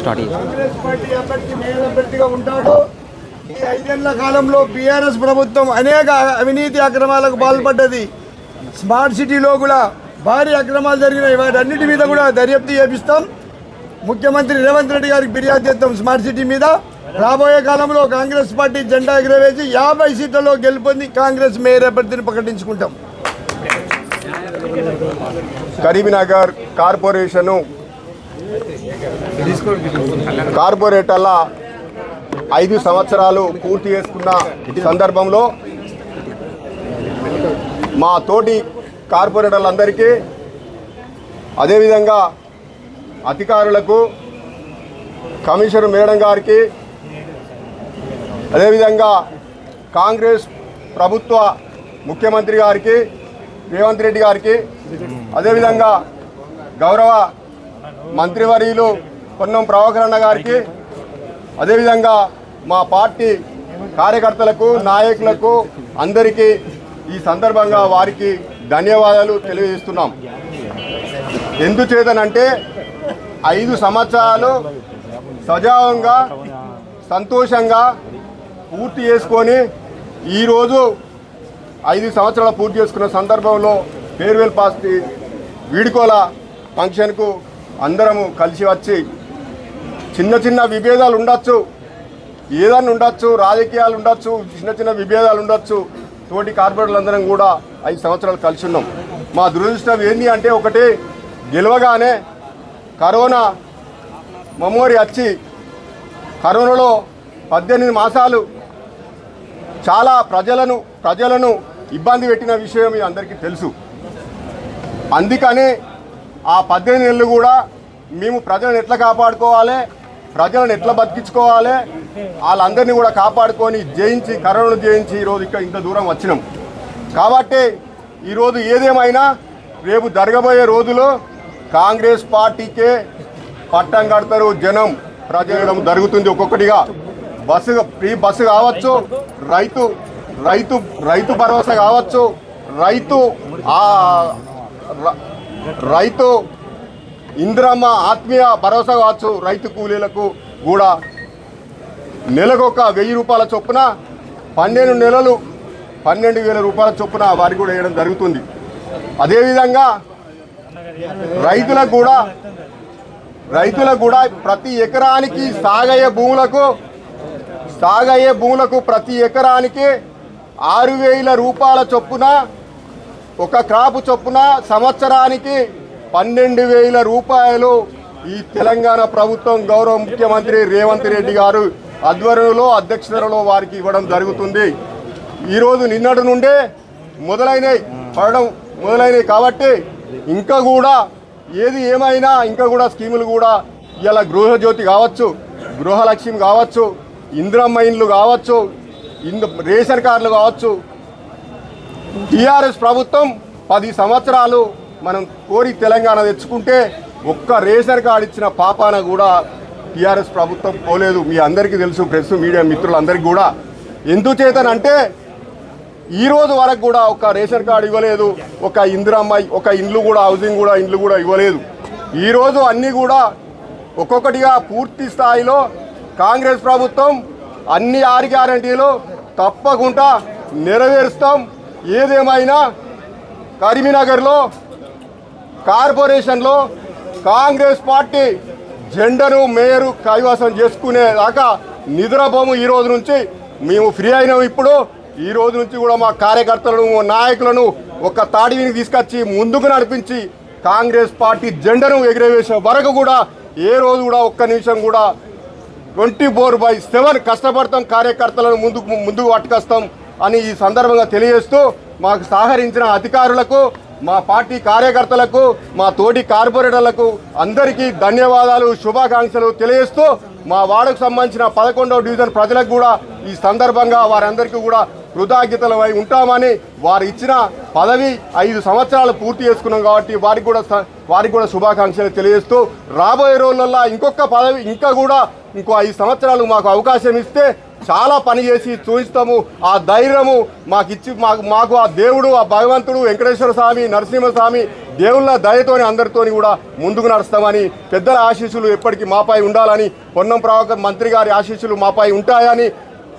Start Congress party అభ్యర్థి mayor అభ్యర్థిగా ఉంటాడు. ఈ ఐదేళ్ళ కాలంలో బీఆర్ఎస్ ప్రభుత్వం అనేక అవినీతి అక్రమాలకు పాల్పడ్డది. స్మార్ట్ సిటీలో కూడా భారీ అక్రమాలు జరిగినాయి. వాటన్నిటి మీద కూడా దర్యాప్తు చేపిస్తాం. ముఖ్యమంత్రి రేవంత్ రెడ్డి గారికి ఫిర్యాదు చేద్దాం స్మార్ట్ సిటీ మీద. రాబోయే కాలంలో కాంగ్రెస్ పార్టీ జెండా ఎగురవేసి యాభై సీట్లలో గెలుపొంది కాంగ్రెస్ మేయర్ అభ్యర్థిని ప్రకటించుకుంటాం. కరీంనగర్ కార్పొరేషను కార్పొరేటర్ల ఐదు సంవత్సరాలు పూర్తి చేసుకున్న సందర్భంలో మా తోటి కార్పొరేటర్లందరికీ అదేవిధంగా అధికారులకు కమిషనర్ మేడం గారికి అదేవిధంగా కాంగ్రెస్ ప్రభుత్వ ముఖ్యమంత్రి గారికి రేవంత్ రెడ్డి గారికి అదేవిధంగా గౌరవ మంత్రివర్యులు పొన్నం ప్రభాకరణ గారికి అదేవిధంగా మా పార్టీ కార్యకర్తలకు నాయకులకు అందరికీ ఈ సందర్భంగా వారికి ధన్యవాదాలు తెలియజేస్తున్నాం. ఎందుచేతనంటే ఐదు సంవత్సరాలు సజావంగా సంతోషంగా పూర్తి చేసుకొని ఈరోజు ఐదు సంవత్సరాలు పూర్తి చేసుకున్న సందర్భంలో ఫేర్వెల్ పార్టీ వీడుకోల ఫంక్షన్కు అందరము కలిసి వచ్చి చిన్న చిన్న విభేదాలు ఉండొచ్చు ఏదన్నా ఉండొచ్చు రాజకీయాలు ఉండొచ్చు చిన్న చిన్న విభేదాలు ఉండొచ్చు తోటి కార్పొరేటర్లందరం కూడా ఐదు సంవత్సరాలు కలిసి ఉన్నాం. మా దురదృష్టం ఏంటి అంటే ఒకటి గెలవగానే కరోనా మెమోరీ వచ్చి కరోనాలో పద్దెనిమిది మాసాలు చాలా ప్రజలను ప్రజలను ఇబ్బంది పెట్టిన విషయం మీ అందరికీ తెలుసు. అందుకని ఆ పద్దెనిమిది నెలలు కూడా మేము ప్రజలను ఎట్లా కాపాడుకోవాలి? ప్రజలను ఎట్లా బతికించుకోవాలి? వాళ్ళందరినీ కూడా కాపాడుకొని జయించి కరోనాను జయించి ఈరోజు ఇక్కడ ఇంత దూరం వచ్చినాం. కాబట్టి ఈరోజు ఏదేమైనా రేపు జరగబోయే రోజులో కాంగ్రెస్ పార్టీకే పట్టం కడతారు జనం. ప్రజలు జరుగుతుంది ఒక్కొక్కటిగా. బస్సు ఫ్రీ బస్సు కావచ్చు రైతు రైతు రైతు భరోసా కావచ్చు రైతు రైతు ఇందిరమ్మ ఆత్మీయ భరోసా కావచ్చు. రైతు కూలీలకు కూడా నెలకొక వెయ్యి రూపాయల చొప్పున పన్నెండు నెలలు పన్నెండు వేల రూపాయల చొప్పున వారికి కూడా వేయడం జరుగుతుంది. అదేవిధంగా రైతులకు కూడా రైతులకు కూడా ప్రతి ఎకరానికి సాగయ్యే భూములకు సాగయ్యే భూములకు ప్రతి ఎకరానికి ఆరు వేల రూపాయల చొప్పున ఒక క్రాపు చొప్పున సంవత్సరానికి పన్నెండు వేల రూపాయలు ఈ తెలంగాణ ప్రభుత్వం గౌరవ ముఖ్యమంత్రి రేవంత్ రెడ్డి గారు ఆధ్వర్యంలో అధ్యక్షతలో వారికి ఇవ్వడం జరుగుతుంది. ఈరోజు నిన్నటి నుండే మొదలైనవి పడడం మొదలైనవి కాబట్టి ఇంకా కూడా ఏది ఏమైనా ఇంకా కూడా స్కీములు కూడా ఇలా గృహజ్యోతి కావచ్చు గృహలక్ష్మి కావచ్చు ఇందిరమ్మ ఇండ్లు కావచ్చు ఇందు రేషన్ కార్డులు కావచ్చు టీఆర్ఎస్ ప్రభుత్వం పది సంవత్సరాలు మనం కోరి తెలంగాణ తెచ్చుకుంటే ఒక్క రేషన్ కార్డు ఇచ్చిన పాపాన కూడా టీఆర్ఎస్ ప్రభుత్వం పోలేదు. మీ అందరికీ తెలుసు ప్రెస్ మీడియా మిత్రులందరికీ కూడా. ఎందుచేతనంటే ఈ రోజు వరకు కూడా ఒక రేషన్ కార్డు ఇవ్వలేదు. ఒక ఇందిరమ్మ ఒక ఇండ్లు కూడా హౌసింగ్ కూడా ఇండ్లు కూడా ఇవ్వలేదు. ఈరోజు అన్నీ కూడా ఒక్కొక్కటిగా పూర్తి స్థాయిలో కాంగ్రెస్ ప్రభుత్వం అన్ని ఆరు గ్యారంటీలు తప్పకుండా నెరవేరుస్తాం. ఏదేమైనా కరీంనగర్లో కార్పొరేషన్లో కాంగ్రెస్ పార్టీ జెండను మేయరు కైవసం చేసుకునేదాకా నిద్రపోము ఈ రోజు నుంచి. మేము ఫ్రీ అయినాం ఇప్పుడు. ఈ రోజు నుంచి కూడా మా కార్యకర్తలను నాయకులను ఒక తాడివిని తీసుకొచ్చి ముందుకు నడిపించి కాంగ్రెస్ పార్టీ జెండను ఎగిరవేసే వరకు కూడా ఏ రోజు కూడా ఒక్క నిమిషం కూడా ట్వంటీ ఫోర్ బై సెవెన్ కష్టపడతాం. కార్యకర్తలను ముందుకు ముందుకు పట్టుకొస్తాం. అని ఈ సందర్భంగా తెలియజేస్తూ మాకు సహకరించిన అధికారులకు మా పార్టీ కార్యకర్తలకు మా తోటి కార్పొరేటర్లకు అందరికీ ధన్యవాదాలు శుభాకాంక్షలు తెలియజేస్తూ మా వాడకు సంబంధించిన పదకొండవ డివిజన్ ప్రజలకు కూడా ఈ సందర్భంగా వారందరికీ కూడా కృతజ్ఞతలమై ఉంటామని వారు ఇచ్చిన పదవి ఐదు సంవత్సరాలు పూర్తి చేసుకున్నాం కాబట్టి వారికి కూడా వారికి కూడా శుభాకాంక్షలు తెలియజేస్తూ రాబోయే రోజులల్లో ఇంకొక పదవి ఇంకా కూడా ఇంకో ఐదు సంవత్సరాలు మాకు అవకాశం ఇస్తే చాలా పని చేసి చూపిస్తాము. ఆ ధైర్యము మాకు ఇచ్చి మాకు మాకు ఆ దేవుడు ఆ భగవంతుడు వెంకటేశ్వర స్వామి నరసింహ స్వామి దేవుళ్ళ దయతోని అందరితోని కూడా ముందుకు నడుస్తామని పెద్దల ఆశీస్సులు ఎప్పటికీ మాపై ఉండాలని పొన్నం ప్రభాకర్ మంత్రి గారి ఆశీస్సులు మాపై ఉంటాయని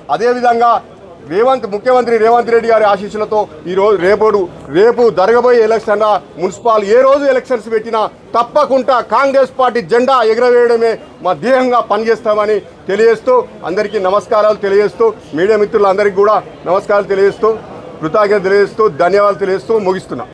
అదేవిధంగా రేవంత్ ముఖ్యమంత్రి రేవంత్ రెడ్డి గారి ఆశీస్సులతో ఈ రోజు రేపు రేపు జరగబోయే ఎలక్షన్ మున్సిపల్ ఏ రోజు ఎలక్షన్స్ పెట్టినా తప్పకుండా కాంగ్రెస్ పార్టీ జెండా ఎగరవేయడమే మా ధ్యేయంగా పనిచేస్తామని తెలియజేస్తూ అందరికీ నమస్కారాలు తెలియజేస్తూ మీడియా మిత్రులందరికీ కూడా నమస్కారాలు తెలియజేస్తూ కృతజ్ఞత తెలియజేస్తూ ధన్యవాదాలు తెలియజేస్తూ ముగిస్తున్నా.